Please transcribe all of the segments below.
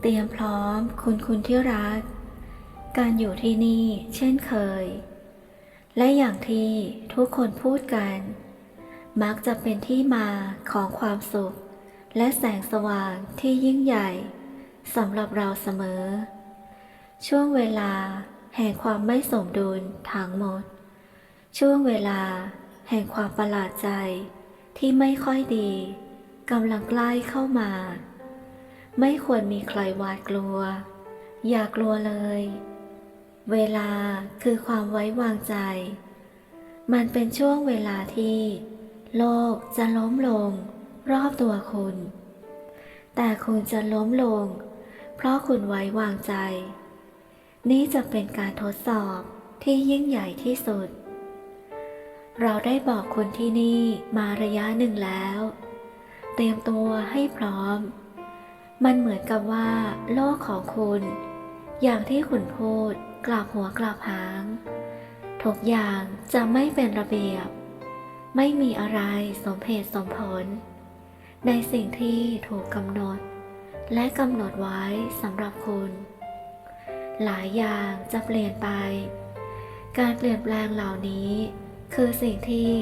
เตรียมพร้อมคุณคุณที่รัก การอยู่ที่นี่เช่นเคย และอย่างที่ทุกคนพูดกัน มักจะเป็นที่มาของความสุข และแสงสว่างที่ยิ่งใหญ่สำหรับเราเสมอ ช่วงเวลาแห่งความไม่สมดุลทั้งหมด ช่วงเวลาแห่งความประหลาดใจที่ไม่ค่อยดีกำลังใกล้เข้ามา ไม่ควรมีใครหวาดกลัว อย่ากลัวเลย เวลาคือความไว้วางใจ มันเป็นช่วงเวลาที่ โลกจะล้มลง รอบตัวคุณ แต่คุณจะล้มลง เพราะคุณไว้วางใจ นี่จะเป็นการทดสอบที่ยิ่งใหญ่ที่สุด เราได้บอกคุณที่นี่มาระยะหนึ่งแล้ว เตรียมตัวให้พร้อม มันเหมือนกับว่า โลกของคุณ อย่างที่คุณพูดกลับหัวกลับหาง ทุกอย่างจะไม่เป็นระเบียบ ไม่มีอะไรสมเหตุสมผล ในสิ่งที่ถูกกำหนด และกำหนดไว้สำหรับคุณ หลายอย่างจะเปลี่ยนไป การเปลี่ยนแปลงเหล่านี้ คือสิ่งที่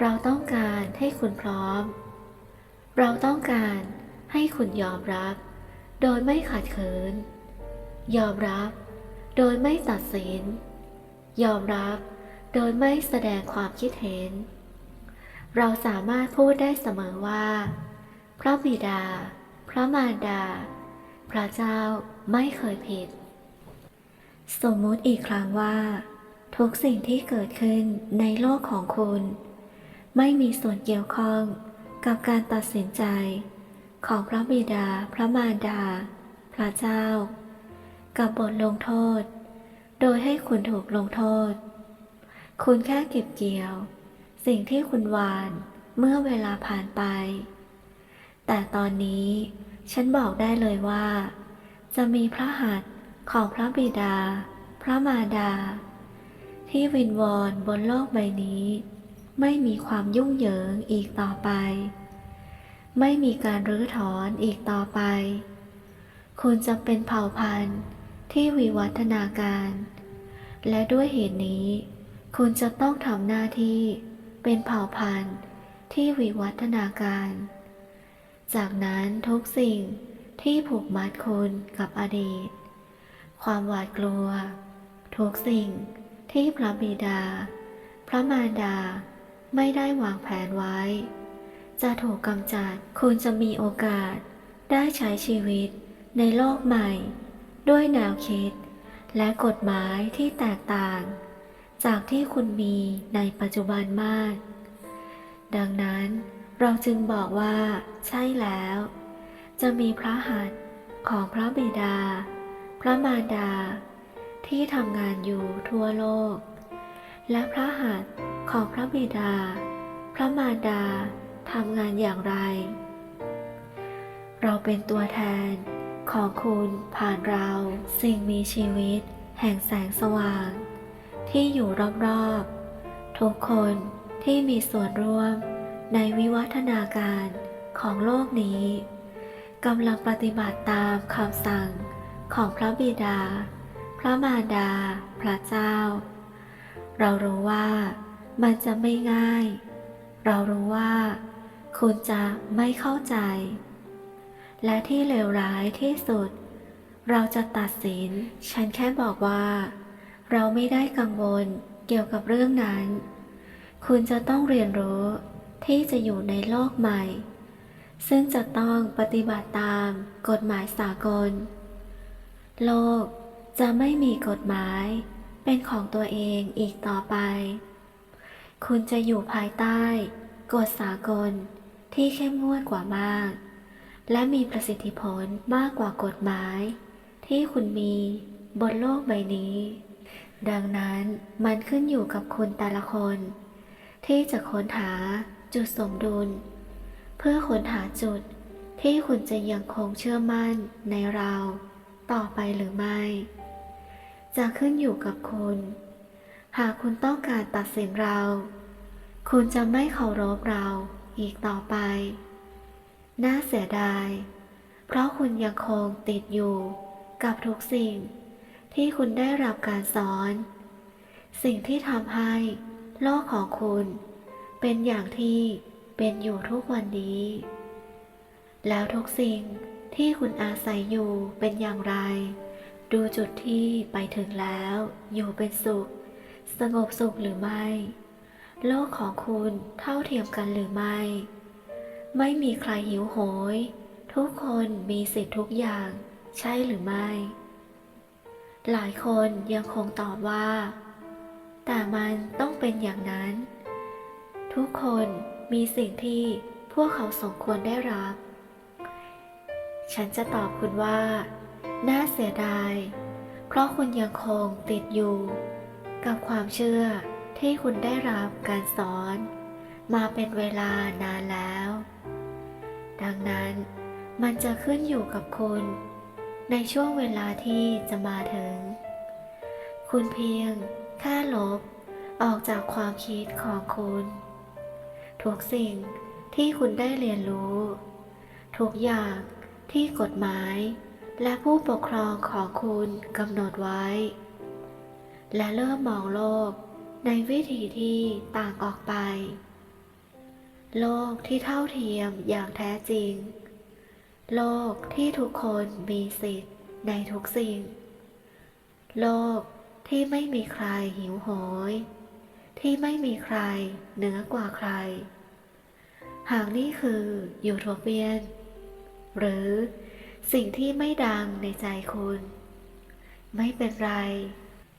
เราต้องการให้คุณพร้อม เราต้องการ ให้คุณยอมรับ โดยไม่ขัดเขืนยอมรับ โดยไม่ตัดสิน ยอมรับ โดยไม่แสดงความคิดเห็น เราสามารถพูดได้เสมอว่า พระบิดา พระมารดา พระเจ้าไม่เคยผิด สมมุติอีกครั้งว่า ทุกสิ่งที่เกิดขึ้นในโลกของคุณ ไม่มีส่วนเกี่ยวข้องกับการตัดสินใจ ของพระบิดา พระมารดา พระเจ้า กับบทลงโทษ โดยให้คุณถูกลงโทษ คุณแค่เก็บเกี่ยว สิ่งที่คุณหวานเมื่อเวลาผ่านไป แต่ตอนนี้ฉันบอกได้เลยว่า จะมีพระหัตถ์ของพระบิดา พระมารดา ที่วินวอนบนโลกใบนี้ ไม่มีความยุ่งเหยิงอีกต่อไป ไม่มีการรื้อถอนอีกต่อไป คุณจะเป็นเผ่าพันธุ์ที่วิวัฒนาการ และด้วยเหตุนี้ คุณจะต้องทำหน้าที่เป็นเผ่าพันธุ์ที่วิวัฒนาการ จากนั้นทุกสิ่งที่ผูกมัดคุณกับอดีต ความหวาดกลัว ทุกสิ่งที่พระบิดา พระมารดาไม่ได้วางแผนไว้ จะถูกกำจัด คุณจะมีโอกาส ได้ใช้ชีวิตในโลกใหม่ ด้วยแนวคิด และกฎหมายที่แตกต่าง จากที่คุณมีในปัจจุบันมาก ดังนั้นเราจึงบอกว่าใช่แล้ว จะมีพระหัตถ์ของพระบิดา พระมารดา ที่ทำงานอยู่ทั่วโลก และพระหัตถ์ของพระบิดา พระมารดา ทำงานอย่างไร เราเป็นตัวแทนของคุณผ่านเรา สิ่งมีชีวิต แห่งแสงสว่าง ที่อยู่รอบๆ ทุกคนที่มีส่วนร่วมในวิวัฒนาการของโลกนี้กำลังปฏิบัติตามคำสั่งของพระบิดา พระมารดา พระเจ้า เรารู้ว่ามันจะไม่ง่าย เรารู้ว่า คุณจะไม่เข้าใจ และที่เลวร้ายที่สุด เราจะตัดสิน ฉันแค่บอกว่า เราไม่ได้กังวลเกี่ยวกับเรื่องนั้น คุณจะต้องเรียนรู้ที่จะอยู่ในโลกใหม่ ซึ่งจะต้องปฏิบัติตามกฎหมายสากล โลกจะไม่มีกฎหมายเป็นของตัวเองอีกต่อไป คุณจะอยู่ภายใต้กฎสากล ที่เข้มงวดกว่ามาก และมีประสิทธิผลมากกว่ากฎหมาย ที่คุณมีบนโลกใบนี้ ดังนั้นมันขึ้นอยู่กับคุณแต่ละคน ที่จะค้นหาจุดสมดุล เพื่อค้นหาจุดที่คุณจะยังคงเชื่อมั่นในเราต่อไปหรือไม่ จะขึ้นอยู่กับคุณ หากคุณต้องการตัดสินเรา คุณจะไม่เคารพเรา อีกต่อไป น่าเสียดาย เพราะคุณยังคงติดอยู่กับทุกสิ่งที่คุณได้รับการสอน สิ่งที่ทำให้โลกของคุณ เป็นอย่างที่เป็นอยู่ทุกวันนี้ แล้วทุกสิ่งที่คุณอาศัยอยู่เป็นอย่างไร ดูจุดที่ไปถึงแล้ว อยู่เป็นสุข สงบสุขหรือไม่ โลกของคุณเท่าเทียมกันหรือไม่ ไม่มีใครหิวโหย ทุกคนมีสิทธิ์ทุกอย่าง ใช่หรือไม่ หลายคนยังคงตอบว่า แต่มันต้องเป็นอย่างนั้น ทุกคนมีสิ่งที่พวกเขาสมควรได้รับ ฉันจะตอบคุณว่า น่าเสียดาย เพราะคุณยังคงติดอยู่ กับความเชื่อ ที่คุณได้รับการสอน มาเป็นเวลานานแล้ว ดังนั้นมันจะขึ้นอยู่กับคุณ ในช่วงเวลาที่จะมาถึง คุณเพียงแค่ลบออกจากความคิดของคุณ ทุกสิ่งที่คุณได้เรียนรู้ ทุกอย่างที่กฎหมายและผู้ปกครองของคุณกำหนดไว้ และเริ่มมองโลก ในวิธีที่ต่างออกไป โลกที่เท่าเทียมอย่างแท้จริง โลกที่ทุกคนมีสิทธิ์ในทุกสิ่ง โลกที่ไม่มีใครหิวโหย ที่ไม่มีใครเหนือกว่าใคร หากนี่คือยูโทเปียน หรือสิ่งที่ไม่ดังในใจคุณ ไม่เป็นไร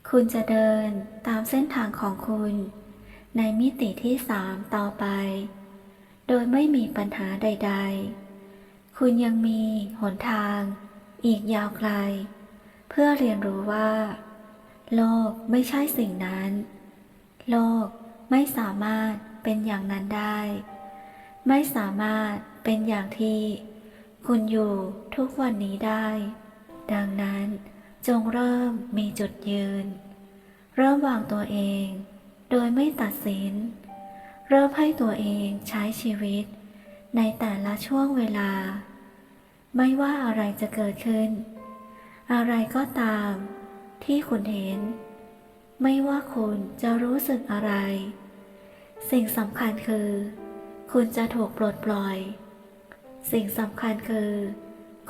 คุณจะเดินตามเส้นทางของคุณ ในมิติที่สามต่อไป โดยไม่มีปัญหาใด ๆ คุณยังมีหนทาง อีกยาวไกล เพื่อเรียนรู้ว่า โลกไม่ใช่สิ่งนั้น โลกไม่สามารถเป็นอย่างนั้นได้ ไม่สามารถเป็นอย่างที่ คุณอยู่ทุกวันนี้ได้ ดังนั้น จงเริ่มมีจุดยืน เริ่มวางตัวเอง โดยไม่ตัดสิน เริ่มให้ตัวเองใช้ชีวิต ในแต่ละช่วงเวลา ไม่ว่าอะไรจะเกิดขึ้น อะไรก็ตาม ที่คุณเห็น ไม่ว่าคุณจะรู้สึกอะไร สิ่งสำคัญคือ คุณจะถูกปลดปล่อย สิ่งสำคัญคือ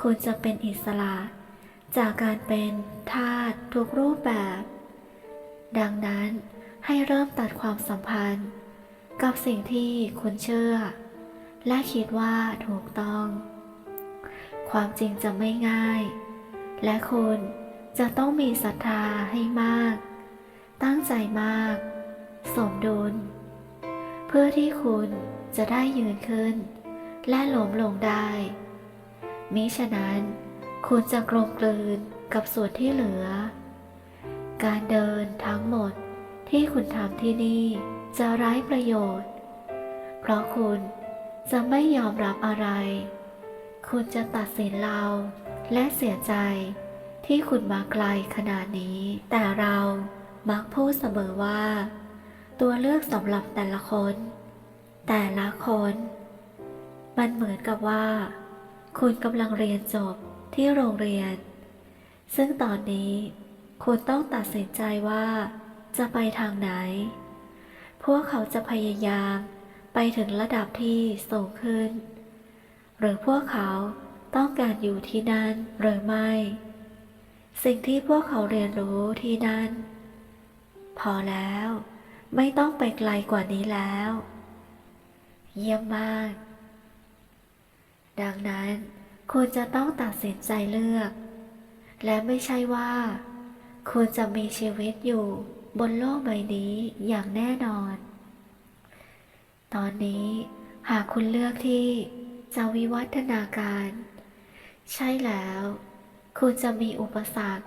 คุณจะเป็นอิสระ จากการเป็นทาสทุกรูปแบบ ดังนั้นให้เริ่มตัดความสัมพันธ์ กับสิ่งที่คุณเชื่อ และคิดว่าถูกต้อง ความจริงจะไม่ง่าย และคุณจะต้องมีศรัทธาให้มาก ตั้งใจมาก สมดุล เพื่อที่คุณจะได้ยืนขึ้น และหล้มลงได้มิฉะนั้น คุณจะกลมกลืนกับส่วนที่เหลือ การเดินทั้งหมดที่คุณทำที่นี่จะไร้ประโยชน์ เพราะคุณจะไม่ยอมรับอะไร คุณจะตัดสินเราและเสียใจที่คุณมาไกลขนาดนี้ แต่เรามักพูดเสมอว่า ตัวเลือกสำหรับแต่ละคน แต่ละคน มันเหมือนกับว่า คุณกำลังเรียนจบ ที่โรงเรียน ซึ่งตอนนี้ คุณต้องตัดสินใจว่าจะไปทางไหน พวกเขาจะพยายามไปถึงระดับที่สูงขึ้น หรือพวกเขาต้องการอยู่ที่นั่นหรือไม่ สิ่งที่พวกเขาเรียนรู้ที่นั่น พอแล้วไม่ต้องไปไกลกว่านี้แล้ว เยี่ยมมาก ดังนั้น คุณจะต้องตัดสินใจเลือก และไม่ใช่ว่า คุณจะมีชีวิตอยู่บนโลกใบนี้อย่างแน่นอน ตอนนี้หากคุณเลือกที่จะวิวัฒนาการ ใช่แล้ว คุณจะมีอุปสรรค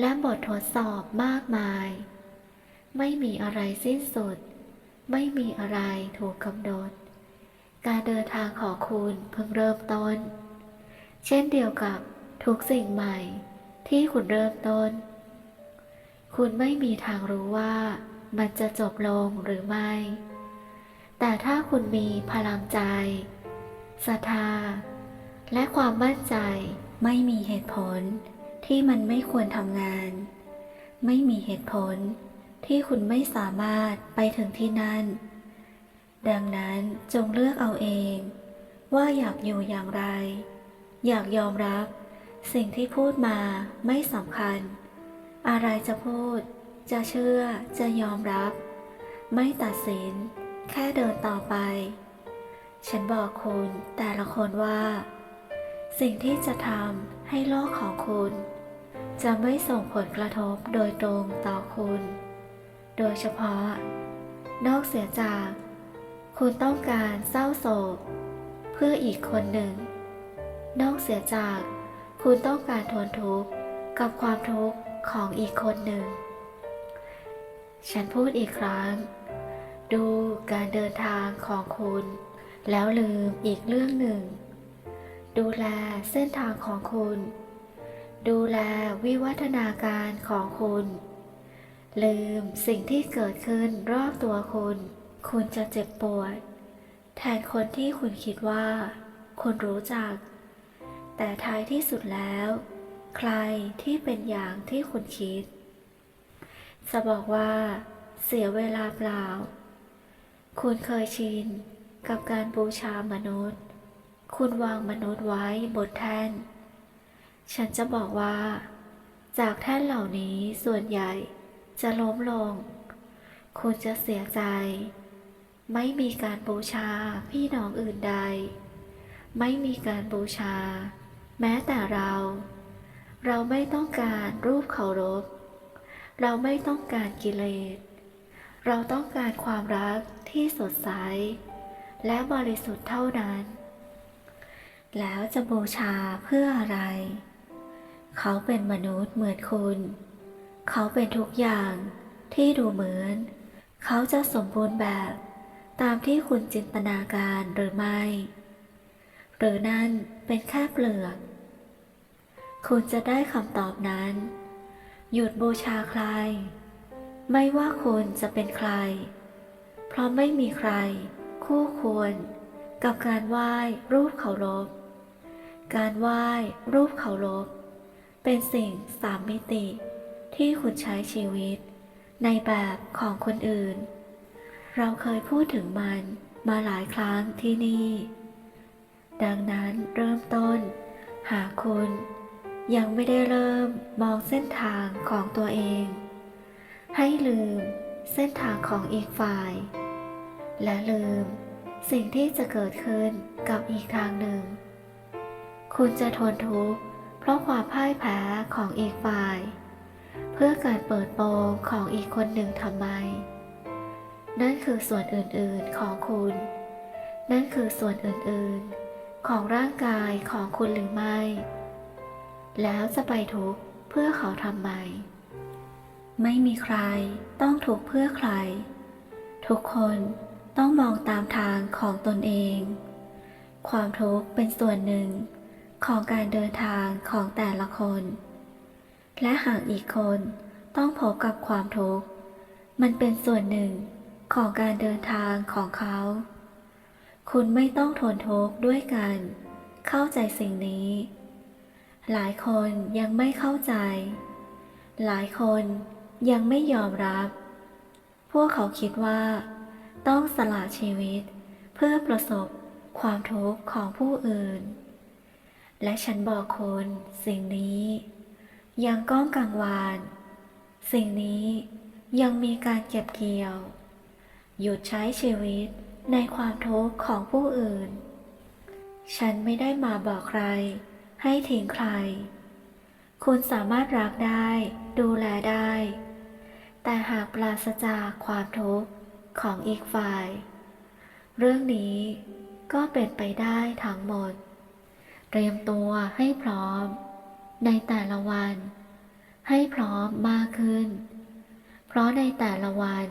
และบททดสอบมากมาย ไม่มีอะไรสิ้นสุด ไม่มีอะไรถูกกำหนด การเดินทางของคุณเพิ่งเริ่มต้น เช่นเดียวกับทุกสิ่งใหม่ที่คุณเริ่มต้น คุณไม่มีทางรู้ว่ามันจะจบลงหรือไม่ แต่ถ้าคุณมีพลังใจ ศรัทธา และความมั่นใจ ไม่มีเหตุผลที่มันไม่ควรทำงาน ไม่มีเหตุผลที่คุณไม่สามารถไปถึงที่นั่น ดังนั้นจงเลือกเอาเอง ว่าอยากอยู่อย่างไร อยากยอมรับ สิ่งที่พูดมาไม่สำคัญ อะไรจะพูด จะเชื่อจะยอมรับ ไม่ตัดสิน แค่เดินต่อไป ฉันบอกคุณแต่ละคนว่า สิ่งที่จะทำให้โลกของคุณ จะไม่ส่งผลกระทบโดยตรงต่อคุณ โดยเฉพาะ นอกเสียจาก คุณต้องการเศร้าโศก เพื่ออีกคนหนึ่ง นอกเสียจากคุณต้องการทนทุกข์กับความทุกข์ของอีกคนหนึ่ง ฉันพูดอีกครั้ง ดูการเดินทางของคุณ แล้วลืมอีกเรื่องหนึ่ง ดูแลเส้นทางของคุณ ดูแลวิวัฒนาการของคุณ ลืมสิ่งที่เกิดขึ้นรอบตัวคุณ คุณจะเจ็บปวด แทนคนที่คุณคิดว่า คุณรู้จัก แต่ท้ายที่สุดแล้ว ใครที่เป็นอย่างที่คุณคิด จะบอกว่าเสียเวลาเปล่า คุณเคยชินกับการบูชามนุษย์ คุณวางมนุษย์ไว้บนแท่น ฉันจะบอกว่า จากแท่นเหล่านี้ส่วนใหญ่จะล้มลง คุณจะเสียใจ ไม่มีการบูชาพี่น้องอื่นใด ไม่มีการบูชา แม้แต่เรา เราไม่ต้องการรูปเคารพ เราไม่ต้องการกิเลส เราต้องการความรักที่สดใส และบริสุทธิ์เท่านั้น แล้วจะบูชาเพื่ออะไร เขาเป็นมนุษย์เหมือนคุณ เขาเป็นทุกอย่างที่ดูเหมือน เขาจะสมบูรณ์แบบตามที่คุณจินตนาการหรือไม่ หรือนั่นเป็นแค่เปลือก คุณจะได้คำตอบนั้น หยุดบูชาใคร ไม่ว่าคุณจะเป็นใคร เพราะไม่มีใคร คู่ควร กับการไหว้รูปเคารพ การไหว้รูปเคารพ เป็นสิ่งสามมิติ ที่คุณใช้ชีวิต ในแบบของคนอื่น เราเคยพูดถึงมันมาหลายครั้งที่นี่ ดังนั้นเริ่มต้น หากคุณ ยังไม่ได้เริ่มมองเส้นทางของตัวเอง ให้ลืมเส้นทางของอีกฝ่าย และลืมสิ่งที่จะเกิดขึ้นกับอีกทางหนึ่ง คุณจะทนทุกข์เพราะความพ่ายแพ้ของอีกฝ่าย เพื่อการเปิดโปงของอีกคนหนึ่งทำไม นั่นคือส่วนอื่นๆของคุณ นั่นคือส่วนอื่นๆ ของร่างกายของคุณหรือไม่ แล้วจะไปทุกข์เพื่อเขาทำไม ไม่มีใครต้องทุกข์เพื่อใคร ทุกคนต้องมองตามทางของตนเอง ความทุกข์เป็นส่วนหนึ่งของการเดินทางของแต่ละคน และหากอีกคนต้องพบกับความทุกข์ มันเป็นส่วนหนึ่งของการเดินทางของเขา คุณไม่ต้องทนทุกข์ด้วยกัน เข้าใจสิ่งนี้ หลายคนยังไม่เข้าใจ หลายคนยังไม่ยอมรับ พวกเขาคิดว่า ต้องสละชีวิตเพื่อประสบความทุกข์ของผู้อื่น และฉันบอกคุณสิ่งนี้ ยังก้องกังวาน สิ่งนี้ยังมีการเก็บเกี่ยว หยุดใช้ชีวิตในความทุกข์ของผู้อื่น ฉันไม่ได้มาบอกใคร ให้ทิ้งใคร คุณสามารถรักได้ ดูแลได้ แต่หากปราศจากความทุกข์ของอีกฝ่าย เรื่องนี้ก็เป็นไปได้ทั้งหมด เตรียมตัวให้พร้อม ในแต่ละวัน ให้พร้อมมากขึ้น เพราะในแต่ละวัน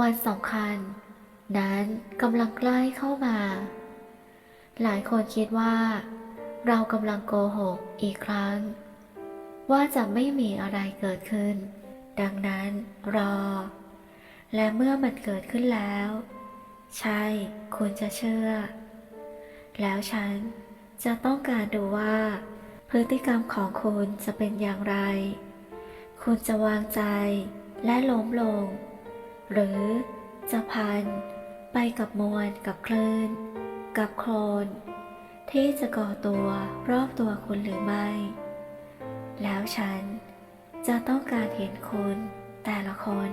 วันสำคัญ นั้นกำลังใกล้เข้ามา หลายคนคิดว่า เรากำลังโกหกอีกครั้ง ว่าจะไม่มีอะไรเกิดขึ้น ดังนั้นรอ และเมื่อมันเกิดขึ้นแล้ว ใช่ คุณจะเชื่อ แล้วฉันจะต้องการดูว่า พฤติกรรมของคุณจะเป็นอย่างไร คุณจะวางใจและล้มลง หรือจะพัน ไปกับมวลกับคลื่น กับโคลน ที่จะก่อตัวรอบตัวคุณหรือไม่ แล้วฉันจะต้องการเห็นคุณแต่ละคน